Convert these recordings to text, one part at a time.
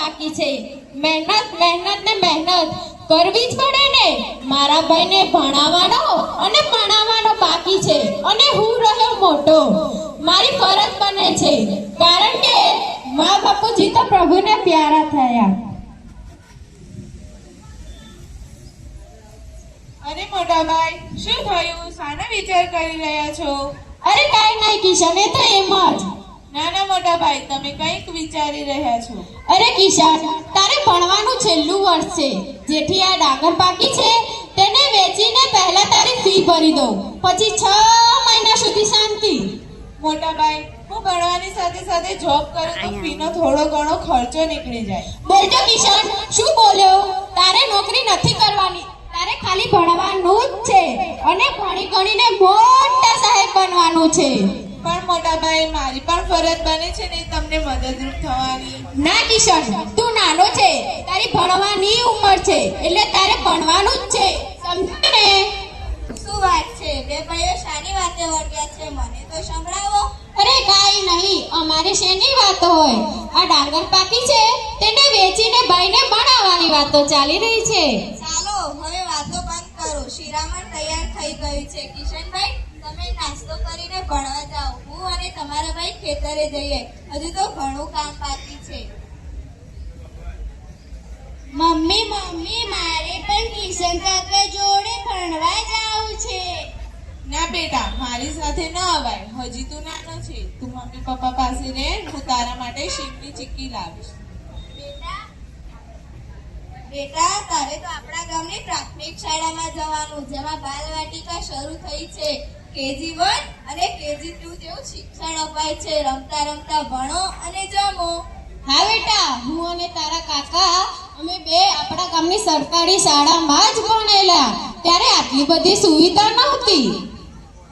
બાકી છે. મહેનત મહેનત ને મહેનત. કરવી જ પડે ને. મારા ભાઈને ભણાવવાનો અને ભણાવવાનો બાકી છે. અને હું રહ્યો મોટો. મારી ફરજ બને છે. કારણ કે મા બાપુજી તો પ્રભુને પ્યારા થયા. અરે મોટા ભાઈ શું થયું? શાનો વિચાર કરી રહ્યા છો? અરે કાઈ નહીં કિશન એ તો એમ જ. ના ના મોટા ભાઈ તમે કંઈક વિચારી રહ્યા છો? અરે કિશાન તારે ભણવાનું છેલ્લું વર્ષ છે. જેથી આ ડાંગર પાકી છે તેને વેચીને પહેલા તારી ફી ભરી દઉં. પછી છ મહિના સુધી શાંતિ. મોટા ભાઈ હું ભણવાની સાથે સાથે જોબ કરું તો ફીનો થોડો ઘણો ખર્ચો નીકળી જાય. બોલજો કિશાન શું બોલ્યો? તારે નોકરી નથી કરવાની. તારે ખાલી ભણવાનું જ છે અને ભણી ગણીને મોટા સાહેબ બનવાનું છે. પણ મોટા ભાઈ મારી પણ ફરજ બને છે ને તમને મદદરૂપ થવાની. ના કિશન તું નાનો છે તારી ભણવાની ઉંમર છે એટલે તારે ભણવાનું જ છે સમજ ને શું વાત છે? બે ભાઈઓ શાની વાતે વળગ્યા છે મને તો સંભળાવો. અરે કાઈ નહીં અમારે શેની વાતો હોય? આ ડાંગર પાકી છે તેને વેચીને ભાઈને ભણાવવાની વાતો ચાલી રહી છે. ચાલો હવે વાતો બંધ કરો. શિરામણ તૈયાર થઈ ગયું છે. કિશનભાઈ તમે નાસ્તો કરીને ભણવા તમારા ભાઈ ખેતરે જઈએ. હજુ તો ઘણું કામ બાકી છે. મમ્મી મમ્મી મારે પણ કિશન કાકા જોડે ભણવા જાવું છે. ના બેટા મારી સાથે ન અવાય. હજી તું નાનો છે. તું મમ્મી પપ્પા પાસે રહે હું તારા માટે શીખની ચીક્કી લાવીશ. બેટા બેટા તારે તો આપણા ગામની પ્રાથમિક શાળામાં જવાનું જેમાં બાલવાટિકા શરૂ થઈ છે. કેજી વન અને કેજી ટુ જેવું શિક્ષણ અપાય છે. રમતા રમતા ભણો અને જમો. હા બેટા હું અને તારા કાકા અમે બે આપણા ગામની સરકારી શાળામાં જ ભણેલા. ત્યારે આટલી બધી સુવિધા નહોતી.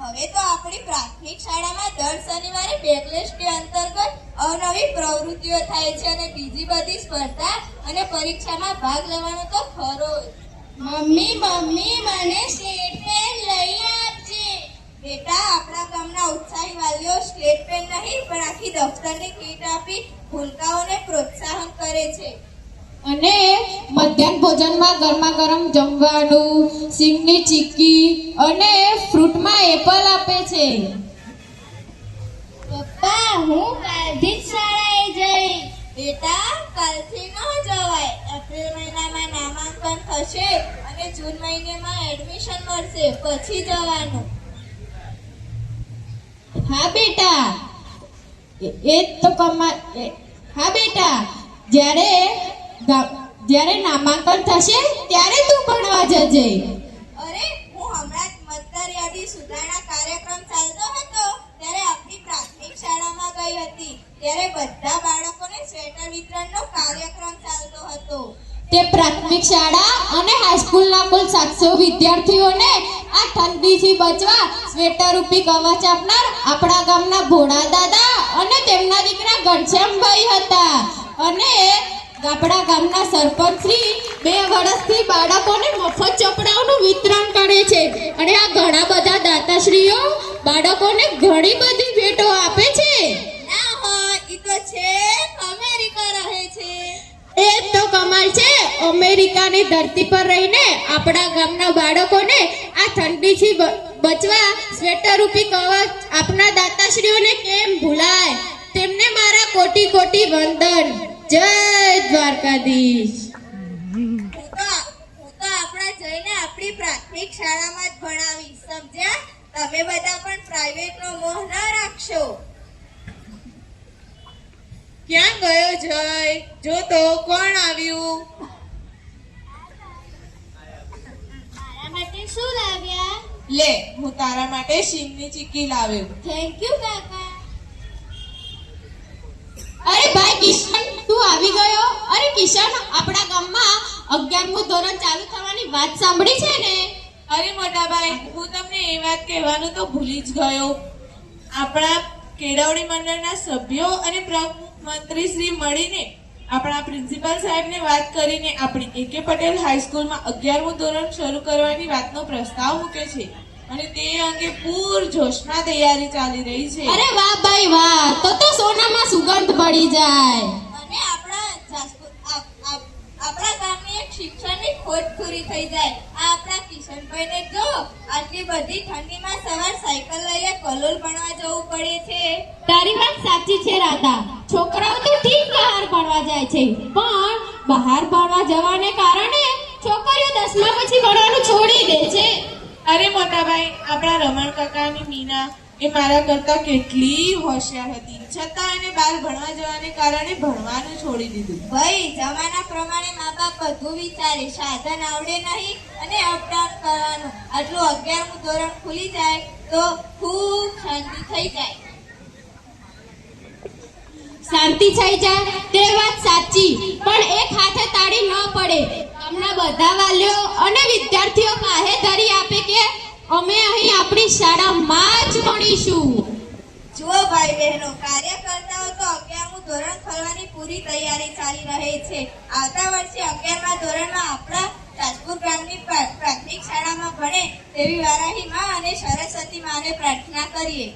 હવે તો આપણી પ્રાથમિક શાળામાં દર શનિવારે બેકલેસ ડે અંતર્ગત અવનવી પ્રવૃત્તિઓ થાય છે અને બીજી બધી સ્પર્ધા અને પરીક્ષામાં ભાગ લેવાનો તો ખરો. મમ્મી મમ્મી મને પેન લઈ બેટા આપણા ગામના ઉત્સાહી વાલીઓ સ્લેટ પેન નહીં પણ આખી દફતરની કીટ આપી ભૂલકાઓને પ્રોત્સાહન કરે છે. અને મધ્યાહન ભોજનમાં ગરમા ગરમ જમવાનું સિંગની ચીક્કી અને ફ્રૂટમાં એપલ આપે છે. પપ્પા હું કાલથી જ શાળાએ જઈ બેટા કાલથી ન જવાય. એપ્રિલ મહિનામાં નામાંકન થશે અને જૂન મહિનામાં એડમિશન મળશે. પછી જવાનું. હા બેટા. એ તો કમા હા બેટા. જ્યારે જ્યારે નામાંકન થશે ત્યારે તું ભણવા જજે. અરે હું હમણાં મતદાર યાદી સુધારણા કાર્યક્રમ ચાલતો હતો ત્યારે આપણી પ્રાથમિક શાળામાં ગઈ હતી. ત્યારે બધા બાળકોને સ્વેટર વિતરણનો કાર્યક્રમ ચાલતો હતો. તે પ્રાથમિક શાળા અને હાઈસ્કૂલના કુલ સાતસો વિદ્યાર્થીઓને ઠંડીથી બચવા સ્વેટર રૂપી કવચ આપનાર આપણા ગામના ભોળા દાદા અને તેમના દીકરા ઘનશ્યામભાઈ હતા. અને આપણા ગામના સરપંચ બે વર્ષથી બાળકોને મફત ચોપડાઓનું વિતરણ કરે છે. અને આ ઘણા બધા દાતાશ્રીઓ બાળકોને ઘણી બધી ભેટો આપે છે. ના હોય એ તો છે અમેરિકા રહે છે એ જ તો કમાલ છે. અમેરિકાની ધરતી પર રહીને આપણા ગામના બાળકોને આ ઠંડીથી બચવા સ્વેટર રૂપી કવચ આપના દાતાશ્રીઓને કેમ ભૂલાય? તેમને મારા કોટી કોટી વંદન. જય દ્વારકાધીશ. જઈને આપણી પ્રાથમિક શાળામાં જ ભણાવીશ, સમજ્યા? તમે બધા પણ પ્રાઇવેટનો મોહ ન રાખશો. ક્યાં ગયો જય? જો તો કોણ આવ્યું? મારા માટે શું લાવ્યા? લે હું તારા માટે શીંગની ચીકી લાવ્યો. થેન્ક યુ કાકા. અરે ભાઈ કિશન તું આવી ગયો? અરે કિશન આપણા ગામમાં અગિયારમું ધોરણ ચાલુ થવાની વાત સાંભળી છે ને? અરે મોટાભાઈ હું તમને એ વાત કહેવાનું તો ભૂલી જ ગયો. આપણા કેળવણી મંડળના સભ્યો અને પ્રમુખ શ્રી મળીને આપણા પ્રિન્સિપાલ સાહેબને વાત કરીને આપણી એકે પટેલ હાઈસ્કૂલમાં અગિયારમું ધોરણ શરૂ કરવાની વાતનો પ્રસ્તાવ મૂકે છે. અને તે અંગે પૂર જોશમાં તૈયારી ચાલી રહી છે. અરે વાહ ભાઈ વાહ તો તો સોનામાં સુગંધ પડી જાય. અને આપણા આપણા ગામની એક શિક્ષણની ખોટ પૂરી થઈ જાય. કિશનભાઈને જો આટલી બધી ઠંડીમાં સવાર સાયકલ લઈને કલોલ ભણવા જવું પડે છે? તારી વાત સાચી છે રાધા. છોકરાઓ તો ઠીક બહાર ભણવા જાય છે. પણ બહાર ભણવા જવાને કારણે છોકરીઓ દસમા પછી ભણવાનું છોડી દે છે. અરે મોટાભાઈ આપણા રમણ કાકાની મીના એ મારા કરતા કેટલી હોશિયાર હતી. છતાં એને બહાર ભણવા જવાને કારણે ભણવાનું છોડી દીધું. ભાઈ જમાના પ્રમાણે મા બાપ બધું વિચારે સાધન આવડે નહીં અને અપડાઉન કરવાનું. આટલું અગિયારમું ધોરણ ખુલી જાય તો ખૂબ શાંતિ થઈ જાય. શાંતિ થઈ જાય તે વાત સાચી. પણ એક હાથે તાળી ન પડે. હમણાં બધા વાલીઓ અને વિદ્યાર્થીઓ પાસે ધરી આપે અમે અહીં આપણી શાળામાં જ ભણીશું. જુઓ ભાઈ બહેનો કાર્યકર્તાઓ તો અગિયારમું ધોરણ ખોલવાની પૂરી તૈયારી ચાલી રહી છે. આવતા વર્ષે અગિયારમા ધોરણમાં આપણા રાજપુર ગ્રામની પ્રાથમિક શાળામાં ભણે તેવી વારાહી માં અને સરસ્વતી માને પ્રાર્થના કરીએ.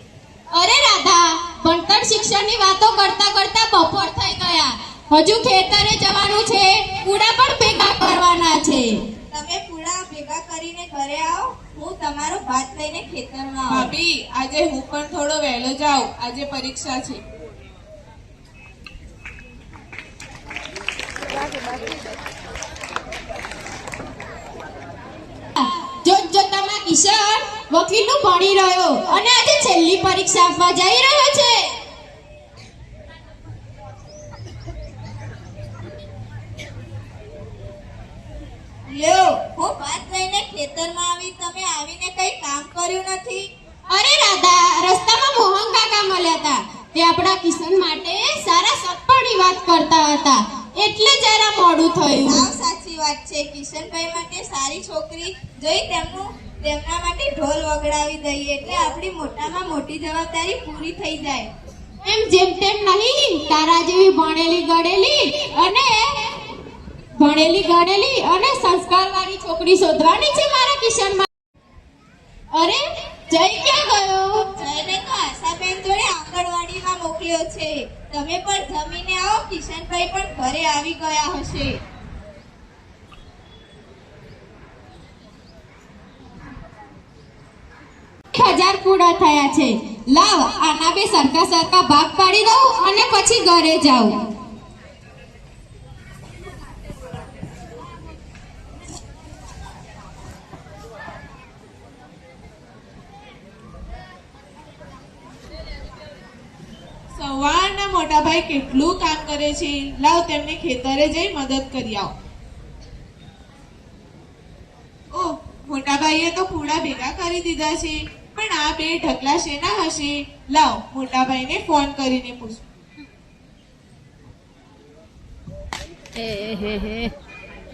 અરે રાધા ભણતર શિક્ષણની વાતો કરતા કરતા બપોર થઈ ગયા. હજુ ખેતરે જવાનું છે કુડા પણ ભેગા કરવાના છે. તમે પૂળા ભેગા કરીને ઘરે આવો. હું તમારો ભાત લઈને ખેતરમાં આવું. ભાભી આજે હું પણ થોડો વહેલો જાઉં. આજે પરીક્ષા છે. જોત જોતામાં કિશન વકીલનું ભણી રહ્યો. અને આજે છેલ્લી પરીક્ષા આપવા જઈ રહ્યો છે લ્યો હું ભાત લઈને ખેતરમાં આવી તમે આવીને કઈ કામ કર્યું નથી રાધા રસ્તામાં મોહન કાકા મળ્યા હતા. તે આપણા કિશન માટે સારા સત્પણની વાત કરતા હતા. એટલે જરા મોડું થયું. સાવ સાચી વાત છે. કિશનભાઈ માટે સારી છોકરી જોઈ તેમનું તેમના માટે ઢોલ વગડાવી દઈએ. એટલે આપણી મોટામાં મોટી જવાબદારી પૂરી થઈ જાય. એમ જેમ તેમ નહીં તારા જેવી ભણેલી ગણેલી અને ભણેલી ગણેલી અને સંસ્કારવાળી છોકરી શોધવાની છે મારા કિશનમાં અરે જય ક્યાં ગયો જયને તો આશાબેન જોડે આંગણવાડીમાં મોકલ્યો છે. તમે પણ જમીને આવો. કિશનભાઈ પણ ઘરે આવી ગયા હશે. હજાર પૂરા થયા છે. લાવ આના બે સરખા સરખા ભાગ પાડી દઉં અને પછી ઘરે જાઉં સવારના મોટાભાઈ કેટલું કામ કરે છે લાવ તેમને ખેતરે જઈ મદદ કરી આવો. ઓ મોટાભાઈએ તો પૂડા ભેગા કરી દીધા છે પણ આ બે ઢગલા શેના હશે? લાવ મોટાભાઈને ફોન કરીને પૂછું.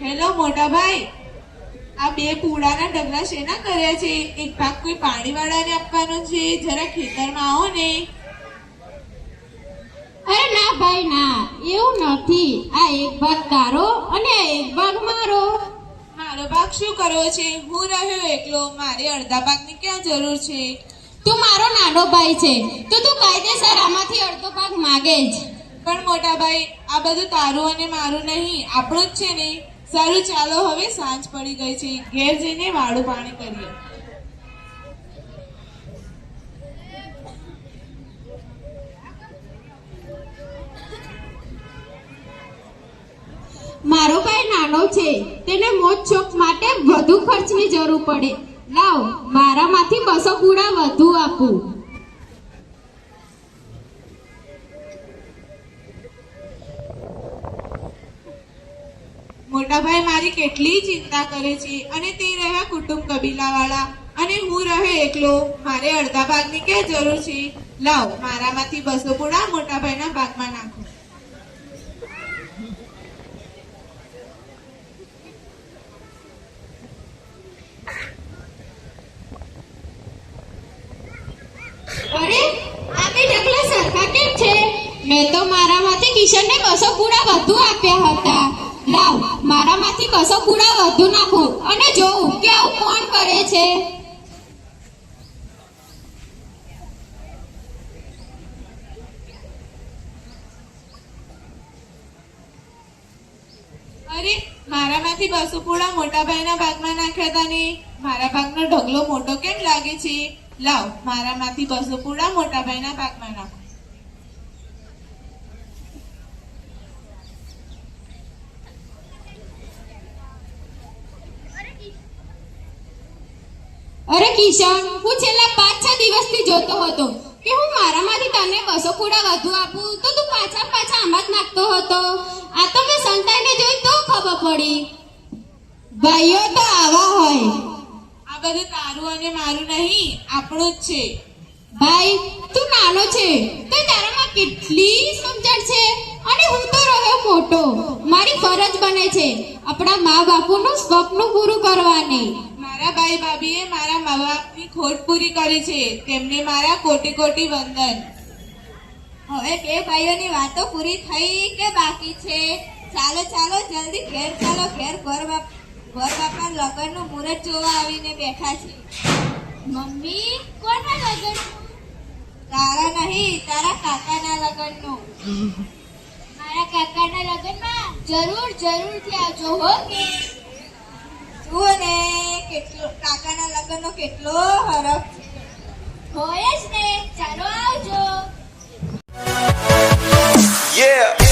હેલો મોટાભાઈ આ બે પૂડાના ઢગલા શેના કર્યા છે? એક ભાગ કોઈ પાણીવાળાને આપવાનો છે? જરા ખેતરમાં આવો ને. ના ભાઈ ના એવું નથી. આ એક ભાગ તારો અને આ એક ભાગ મારો. મારો ભાગ શું કરવો છે? હું રહ્યો એકલો મારે અડધા ભાગની ક્યાં જરૂર છે? તું મારો નાનો ભાઈ છે. તો તું કાયદેસર આમાંથી અડધો ભાગ માગે જ. પણ મોટા ભાઈ આ બધું તારું અને મારું નહીં. આપણું જ છે ને. સારું ચાલો હવે સાંજ પડી ગઈ છે. ઘેર જઈને વાળું પાણી કરીએ. મારો ભાઈ નાનો છે, તેને મોજ શોખ માટે વધુ ખર્ચની જરૂર પડે. લાવ, મારામાંથી બસો કુડા વધુ આપું. મોટાભાઈ મારી કેટલી ચિંતા કરે છે અને તે રહ્યા કુટુંબ કબીલાવાળા. અને હું રહે એકલો, મારે અડધા ભાગની ક્યાં જરૂર છે? લાવ, મારામાંથી બસો કુડા મોટાભાઈના ભાગમાં નાખો અરે આ બે ઢગલા સરખા કેમ છે મેં તો મારામાંથી કિશનને બસો પૂરા વધુ આપ્યા હતા. લાવ, મારામાંથી બસો પૂરા વધુ નાખું અને જોઉં કે આવું કોણ કરે છે. અરે, મારામાંથી બસો પૂરા મોટા ભાઈના ભાગમાં નાખ્યા હતા ને. મારા ભાગનો ઢગલો મોટો કેમ લાગે છે? લાવ, મારામાંથી બસો પૂરા મોટા ભાઈના ભાગમાં નાખો અરે કિશન હું છેલ્લા પાંચ છ દિવસથી જોતો હતો કે હું મારામાંથી તને બસો પૂડા વધુ આપું તો તું પાછા પાછા આમાં જ નાખતો હતો. આ તો મેં સંતાઈને જોઈ તો ખબર પડી. ભાઈઓ તો આવા હોય. આ બધું તારું અને મારું નહીં આપણું જ છે. ભાઈ તું નાનો છે તો તારામાં કેટલી સમજણ છે? અને હું તો રહ્યો મોટો. મારી ફરજ બને છે આપણા મા બાપુનું સ્વપ્ન પૂરું કરવાની. મારા ભાઈ ભાભીએ મારા મા બાપની ખોટ પૂરી કરી છે. તેમને મારા કોટી કોટી વંદન. હવે બે ભાઈઓની વાતો પૂરી થઈ કે બાકી છે? ચાલો ચાલો, જલ્દી ઘેર, ચાલો, ઘેર ઘર બાપ, ઘર બાપના લગ્નનું મુહૂર્ત જોવા આવીને બેઠા છે. મમ્મી, કોના લગ્ન? તારા નહીં, તારા કાકાના લગ્નનું. મારા કાકાના લગ્નમાં જરૂર, જરૂરથી આવજો હો. જુઓ ને. કેટલો કાકાના લગ્નનો કેટલો હરખ હોય જ ને. ચાલો આવજો. Yeah.